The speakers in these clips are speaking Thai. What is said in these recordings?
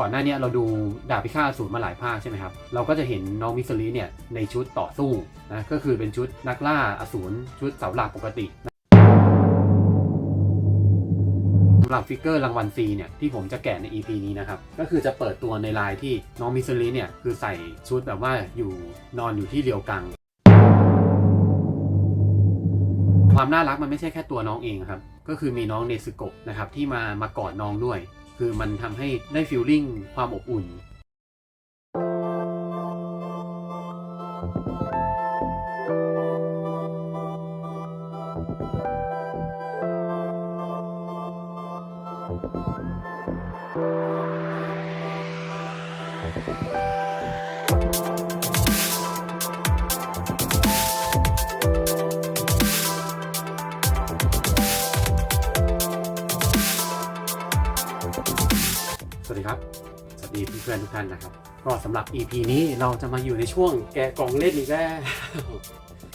ก่อนหน้านี้เราดูดาบพิฆาตอสูรมาหลายภาคใช่ไหมครับ เราก็จะเห็นน้องมิสลิเนี่ยในชุดต่อสู้นะก็คือเป็นชุดนักล่าอสูรชุดเสาหลักปกตินะสำหรับฟิกเกอร์รางวัลซีเนี่ยที่ผมจะแกะใน EP นี้นะครับ ก็คือจะเปิดตัวในลายที่น้องมิสลิเนี่ยคือใส่ชุดแบบว่าอยู่นอนอยู่ที่เรียวกังความน่ารักมันไม่ใช่แค่ตัวน้องเองครับ ก็คือมีน้องเนซึโกะนะครับที่มามากอดน้องด้วย คือมันทำให้ได้ฟีลลิ่งความอบอุ่น สวัสดีครับ สวัสดีเพื่อนๆทุกท่านนะครับ ก็สำหรับ EP นี้เราจะมาอยู่ในช่วงแกะกล่องเล่นอีกแล้ว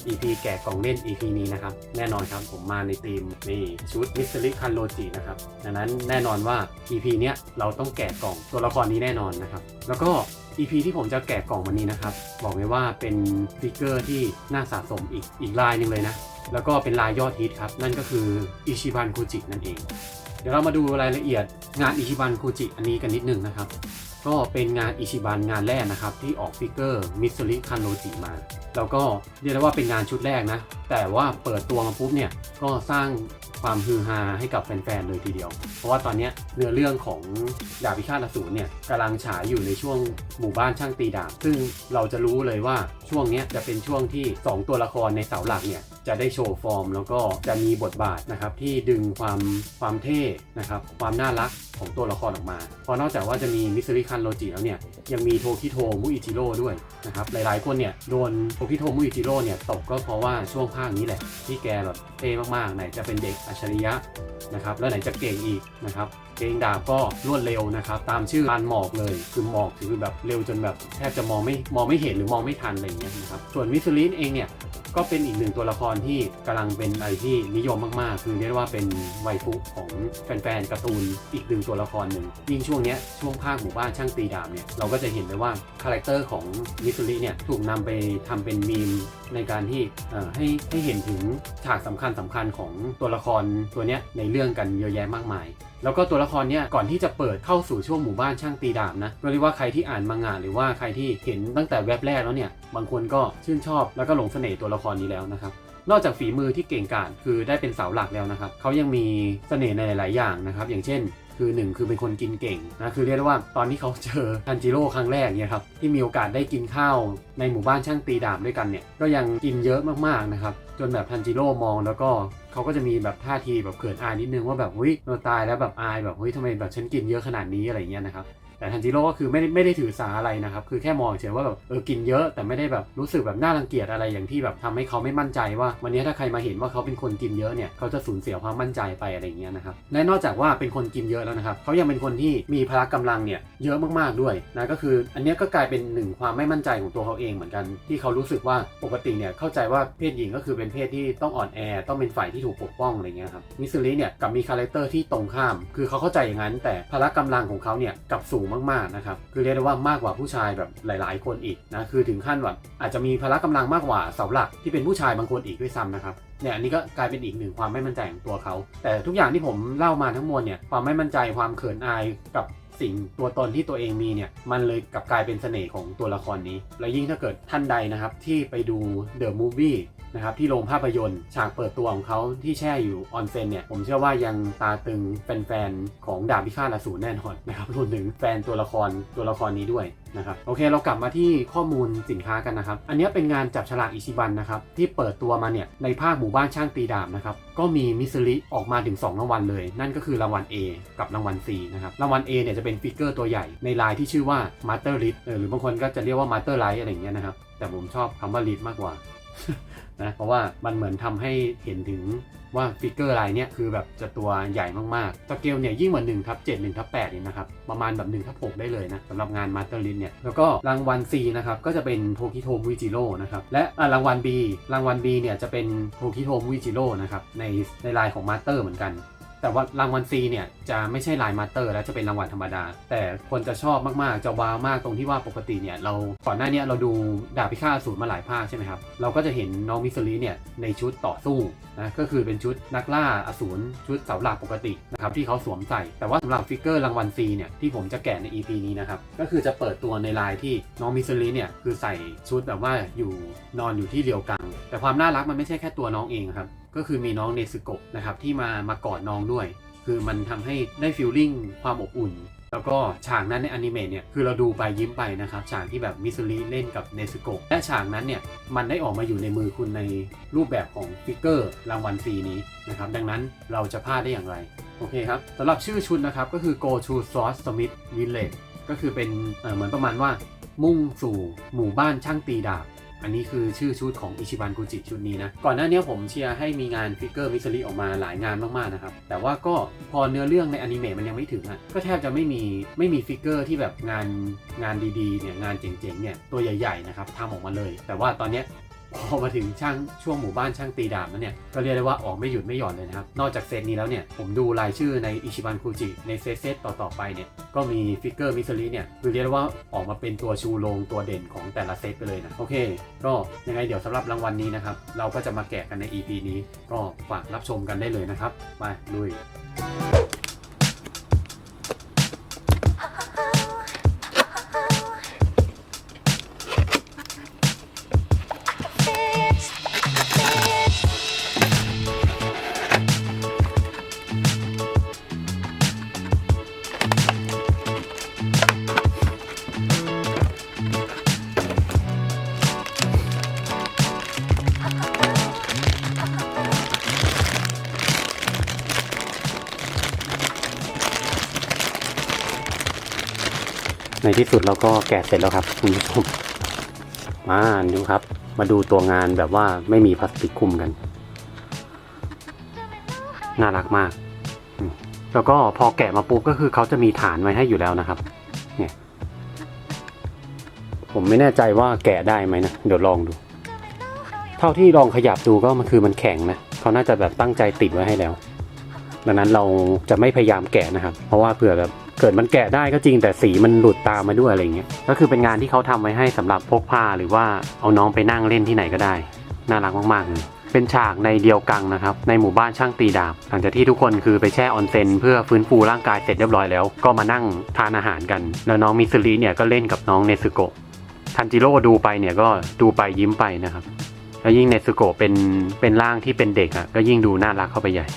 EP แกะกล่องเล่น EP นี้นะครับ แน่นอนครับผมมาในธีมนี่ชุดมิส t ริคันโ o จินะครับดังนั้นแน่นอนว่า EP เนี้ยเราต้องแกะกล่องตัวละครนี้แน่นอนนะครับ แล้วก็ EP ที่ผมจะแกะกล่องวันนี้นะครับ บอกเลยว่าเป็นฟิกเกอร์ที่น่าสะสมอีกอีกลายหนึ่งเลยนะ แล้วก็เป็นลายยอดฮิตครับ นั่นก็คืออิชิบันคูจินั่นเอง เดี๋ยวเรามาดูรายละเอียดงานอิชิบันคูจิอันนี้กันนิดนึงนะครับ ก็เป็นงานอิชิบันงานแรกนะครับที่ออกฟิกเกอร์มิสซูริคันโนจิมา แล้วก็เรียกได้ว่าเป็นงานชุดแรกนะ แต่ว่าเปิดตัวมาปุ๊บเนี่ยก็สร้าง ความฮือฮาให้กับแฟนๆเลยทีเดียว เพราะว่าตอนนี้เนื้อเรื่องของดาบพิฆาตอสูรเนี่ยกำลังฉายอยู่ในช่วงหมู่บ้านช่างตีดาบ ซึ่งเราจะรู้เลยว่าช่วงนี้จะเป็นช่วงที่ 2 ตัวละครในเสาหลักเนี่ยจะได้โชว์ฟอร์ม แล้วก็จะมีบทบาทนะครับที่ดึงความความเท่นะครับความน่ารักของตัวละครออกมา เพราะนอกจากว่าจะมีมิส r ริคันโ o จิแล้วเนี่ยยังมีโทคิโทมุอิจิโร่ด้วยนะครับหลายๆคนเนี่ยโดนโทคิโทมุอิจิโร่เนี่ยตกก็เพราะว่าช่วงภาคนี้แหละที่แกแบบเท่มากๆไหนจะเป็นเด็กอัจฉริยะนะครับแล้วไหนจะเก่งอีกนะครับเก่งดาบก็รวดเร็วนะครับ ตามชื่อลานหมอกเลยคือหมอกคือแบบเร็วจนแบบแทบจะมองไม่มองไม่เห็นหรือมองไม่ทันอะไรอย่างเงี้ยนะครับส่วนมิสลินเองเนี่ยก็เป็นอีกหนึ่งตัวละครที่กำลังเป็นอะไรที่นิยมมากๆ คือเรียกว่าเป็นไวฟุของแฟนๆการ์ตูนอีกหนึ่งตัวละครหนึ่งยิ่งช่วงเนี้ยช่วงภาคหมู่บ้านช่างตีดาบเนี่ยเราก็จะเห็นได้ว่าคาแรคเตอร์ของมิสุริเนี่ยถูกนำไปทำเป็นมีม ในการที่ให้ให้เห็นถึงฉากสำคัญสำคัญของตัวละครตัวเนี้ยในเรื่องกันเยอะแยะมากมาย แล้วก็ตัวละครเนี่ยก่อนที่จะเปิดเข้าสู่ช่วงหมู่บ้านช่างตีดาบนะเรียกว่าใครที่อ่านมังงะหรือว่าใครที่เห็นตั้งแต่แว็บแรกแล้วเนี่ยบางคนก็ชื่นชอบแล้วก็หลงเสน่ห์ตัวละครนี้แล้วนะครับนอกจากฝีมือที่เก่งกาจคือได้เป็นเสาหลักแล้วนะครับ เขายังมีเสน่ห์ในหลาย ๆ อย่างนะครับ อย่างเช่น คือหนึ่งคือเป็นคนกินเก่งนะคือเรียกได้ว่าตอนที่เขาเจอทันจิโร่ครั้งแรกเนี่ยครับที่มีโอกาสได้กินข้าวในหมู่บ้านช่างตีดาบด้วยกันเนี่ยก็ยังกินเยอะมากๆนะครับจนแบบทันจิโร่มองแล้วก็เขาก็จะมีแบบท่าทีแบบเขินอายนิดนึงว่าแบบเฮ้ยเราตายแล้วแบบอายแบบเฮ้ยทำไมแบบฉันกินเยอะขนาดนี้อะไรเงี้ยนะครับ แต่ทันจิโร่ก็คือไม่ได้ไม่ได้ถือสาอะไรนะครับ คือแค่มองเฉยว่าแบบเออกินเยอะแต่ไม่ได้แบบรู้สึกแบบน่ารังเกียจอะไรอย่างที่แบบทำให้เขาไม่มั่นใจว่า วันนี้ถ้าใครมาเห็นว่าเขาเป็นคนกินเยอะเนี่ยเขาจะสูญเสียความมั่นใจไปอะไรอย่างเงี้ยนะครับและนอกจากว่าเป็นคนกินเยอะแล้วนะครับเขายังเป็นคนที่มีพละกำลังเนี่ยเยอะมากๆด้วยนะก็คือ อันนี้ก็กลายเป็นหนึ่งความไม่มั่นใจของตัวเขาเองเหมือนกัน ที่เขารู้สึกว่าปกติเนี่ยเข้าใจว่าเพศหญิงก็คือเป็นเพศที่ต้องอ่อนแอต้องเป็นฝ่ายที่ถูกปกป้องอะไรเงี้ยครับมิสซิลิเนี่ยกับมีคาแรคเตอร์ที่ตรงข้าม คือเขาเข้าใจอย่างนั้น แต่พละกำลังของเขาเนี่ยกับสูงมากๆนะครับคือเรียกได้ว่ามากกว่าผู้ชายแบบหลาย ๆ คนอีกนะคือถึงขั้นแบบอาจจะมีพละกำลังมากกว่าเสาหลักที่เป็นผู้ชายบางคนอีกด้วยซ้ำนะครับเนี่ยอันนี้ก็กลายเป็นอีกหนึ่งความไม่มั่นใจของตัวเขา แต่ทุกอย่างที่ผมเล่ามาทั้งมวลเนี่ยความไม่มั่นใจความเขินอายกับสิ่งตัวตนที่ตัวเองมีเนี่ยมันเลยกลับกลายเป็นเสน่ห์ของตัวละครนี้ และยิ่งถ้าเกิดท่านใดนะครับที่ไปดู The Movie นะครับที่โรงภาพยนตร์ ฉากเปิดตัวของเขาที่แช่อยู่ออนเซนเนี่ยผมเชื่อว่ายังตาตึงแฟนๆของดาบพิฆาตอสูรแน่นอนนะครับรวมถึงแฟนตัวละครตัวละครนี้ด้วยนะครับโอเคเรากลับมาที่ข้อมูลสินค้ากันนะครับ อันนี้เป็นงานจับฉลากอิชิบันนะครับที่เปิดตัวมาเนี่ยในภาคหมู่บ้านช่างตีดาบนะครับก็มีมิสลิออกมาถึง 2 รางวัลเลย นั่นก็คือรางวัล A กับรางวัล C นะครับรางวัล A เนี่ยจะเป็นฟิกเกอร์ตัวใหญ่ในลายที่ชื่อว่า Master l i t หรือบางคนก็จะเรียกว่า Master Light อะไรอย่างเงี้ยนะครับแต่ผมชอบคำว่า Lit มากกว่า นะเพราะว่ามันเหมือนทำให้เห็นถึงว่าฟิกเกอร์ลายเนี้ยคือแบบจะตัวใหญ่มากๆสเกลเนี่ยยิ่งกว่า1ทับ7 1ทับ8นี่ยนะครับ ประมาณแบบ1ทับ6ได้เลยนะสำหรับงานมาสเตอร์ลิสเนี่ย แล้วก็รางวัล C นะครับ ก็จะเป็นโทคิโทมุจิโร่นะครับ และรางวัล B รางวัล B เนี่ยจะเป็นโทคิโทมุจิโร่นะครับ ในในลายของมาสเตอร์เหมือนกัน แต่ว่ารางวัล C เนี่ยจะไม่ใช่ลายมาสเตอร์แล้วจะเป็นรางวัลธรรมดา แต่คนจะชอบมากๆ จะว้าวมากตรงที่ว่าปกติเนี่ยเราก่อนหน้านี้เราดูดาบพิฆาตอสูรมาหลายภาคใช่ไหมครับ เราก็จะเห็นน้องมิสซิลีเนี่ยในชุดต่อสู้นะก็คือเป็นชุดนักล่าอสูรชุดเสาหลักปกตินะครับที่เขาสวมใส่ แต่ว่าสำหรับฟิกเกอร์รางวัล C เนี่ยที่ผมจะแกะใน EP นี้นะครับก็คือจะเปิดตัวในลายที่น้องมิสซิลีเนี่ยคือใส่ชุดแบบว่าอยู่นอนอยู่ที่เรียวกัง แต่ความน่ารักมันไม่ใช่แค่ตัวน้องเองครับ ก็คือมีน้องเนซึโกะนะครับที่มามากอดน้องด้วย คือมันทำให้ได้ฟีลลิ่งความอบอุ่น แล้วก็ฉากนั้นในอนิเมะเนี่ยคือเราดูไปยิ้มไปนะครับฉากที่แบบมิซูริเล่นกับเนซึโกะและฉากนั้นเนี่ยมันได้ออกมาอยู่ในมือคุณในรูปแบบของฟิกเกอร์รางวัลฟรีนี้นะครับดังนั้นเราจะพลาดได้อย่างไรโอเคครับสำหรับชื่อชุดนะครับก็คือ go to Sword Smith Village ก็คือเป็นเหมือนประมาณว่ามุ่งสู่หมู่บ้านช่างตีดาบ อันนี้คือชื่อชุดของอิชิบันกุจิชุดนี้นะ ก่อนหน้านี้ผมเชียร์ให้มีงานฟิกเกอร์มิสซิลีออกมาหลายงานมากๆนะครับ แต่ว่าก็พอเนื้อเรื่องในอนิเมะมันยังไม่ถึงอะก็แทบจะไม่มีไม่มีฟิกเกอร์ที่แบบงานงานดีๆเนี่ยงานเจ๋งๆเนี่ยตัวใหญ่ๆนะครับทำออกมาเลย แต่ว่าตอนนี้ พอมาถึงช่างช่วงหมู่บ้านช่างตีดาบแล้วเนี่ยก็เรียกได้ว่าออกไม่หยุดไม่หย่อนเลยนะครับ นอกจากเซตนี้แล้วเนี่ยผมดูรายชื่อในอิชิบันคูจิในเซตเซตต่อๆไปเนี่ยก็มีฟิกเกอร์มิสซิลีเนี่ยคือเรียกได้ว่าออกมาเป็นตัวชูโรงตัวเด่นของแต่ละเซตไปเลยนะโอเค ก็ยังไงเดี๋ยวสำหรับรางวัลนี้นะครับ เราก็จะมาแกะกันใน EP นี้ ก็ฝากรับชมกันได้เลยนะครับมาลุย ในที่สุดเราก็แกะเสร็จแล้วครับคุณผู้ชมมาดูครับ มาดูตัวงานแบบว่าไม่มีพลาสติกคุมกัน น่ารักมาก แล้วก็พอแกะมาปุ๊บก็คือเขาจะมีฐานไว้ให้อยู่แล้วนะครับ เนี่ย ผมไม่แน่ใจว่าแกะได้ไหมนะ เดี๋ยวลองดู เท่าที่ลองขยับดูก็มันคือมันแข็งนะเขาน่าจะแบบตั้งใจติดไว้ให้แล้ว ดังนั้นเราจะไม่พยายามแกะนะครับ เพราะว่าเผื่อแบบ เกิดมันแกะได้ก็จริงแต่สีมันหลุดตามมาด้วยอะไรเงี้ยก็คือเป็นงานที่เขาทำไว้ให้สำหรับพกพาหรือว่าเอาน้องไปนั่งเล่นที่ไหนก็ได้ น่ารักมากๆเลยเป็นฉากในเดียวกังนะครับ ในหมู่บ้านช่างตีดาบ หลังจากที่ทุกคนคือไปแช่ออนเซ็นเพื่อฟื้นฟูร่างกายเสร็จเรียบร้อยแล้ว ก็มานั่งทานอาหารกัน แล้วน้องมิสซิลีเนี่ยก็เล่นกับน้องเนซึโกะทันจิโร่ดูไปเนี่ยก็ดูไปยิ้มไปนะครับแล้วยิ่งเนซึโกะเป็นเป็นร่างที่เป็นเด็กอะก็ยิ่งดูน่ารักเข้าไปใหญ่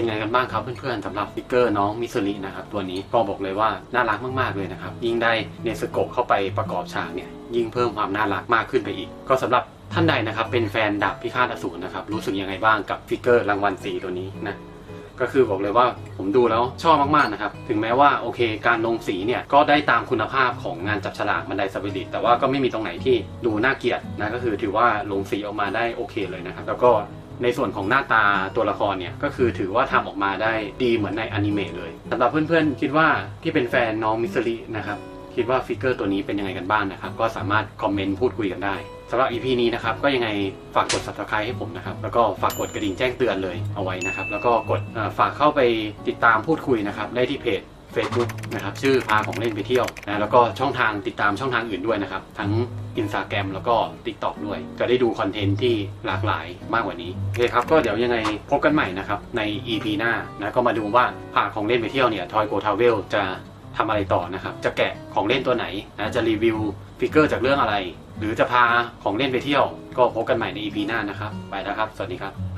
เป็นไงกันบ้างครับเพื่อนๆสำหรับฟิกเกอร์น้องมิสซินะครับตัวนี้ก็บอกเลยว่าน่ารักมากๆเลยนะครับยิ่งได้เนสโกเข้าไปประกอบฉากเนี่ยยิ่งเพิ่มความน่ารักมากขึ้นไปอีก ก็สำหรับท่านใดนะครับเป็นแฟนดาบพิฆาตอสูรนะครับรู้สึกยังไงบ้างกับฟิกเกอร์รางวัลสีตัวนี้นะก็คือบอกเลยว่าผมดูแล้วชอบมากๆนะครับ ถึงแม้ว่าโอเค การลงสีเนี่ยก็ได้ตามคุณภาพของงานจับฉลากบันไดสปิริตแต่ว่าก็ไม่มีตรงไหนที่ดูน่าเกลียดนะก็คือถือว่าลงสีออกมาได้โอเคเลยนะครับ แล้วก็ ในส่วนของหน้าตาตัวละครเนี่ยก็คือถือว่าทำออกมาได้ดีเหมือนในอนิเมะเลยสำหรับเพื่อนๆ คิดว่าที่เป็นแฟนน้องมิสซิลินะครับคิดว่าฟิกเกอร์ตัวนี้เป็นยังไงกันบ้างนะครับ ก็สามารถคอมเมนต์พูดคุยกันได้สำหรับ EP นี้นะครับ ก็ยังไงฝากกด subscribe ให้ผมนะครับ แล้วก็ฝากกดกระดิ่งแจ้งเตือนเลยเอาไว้นะครับ แล้วก็กดฝากเข้าไปติดตามพูดคุยนะครับ ได้ที่เพจ Facebook นะครับชื่อพาของเล่นไปเที่ยวนะแล้วก็ช่องทางติดตามช่องทางอื่นด้วยนะครับ ทั้ง Instagram แล้วก็ TikTok ด้วย จะได้ดูคอนเทนต์ที่หลากหลายมากกว่านี้โอเคครับก็เดี๋ยวยังไงพบกันใหม่นะครับใน EP หน้านะก็มาดูว่าพาของเล่นไปเที่ยวเนี่ยทอยโกทาวเวลจะทำอะไรต่อนะครับ จะแกะของเล่นตัวไหนนะจะรีวิวฟิกเกอร์จากเรื่องอะไร หรือจะพาของเล่นไปเที่ยว ก็พบกันใหม่ใน EP หน้านะครับ ไปแล้วครับ สวัสดีครับ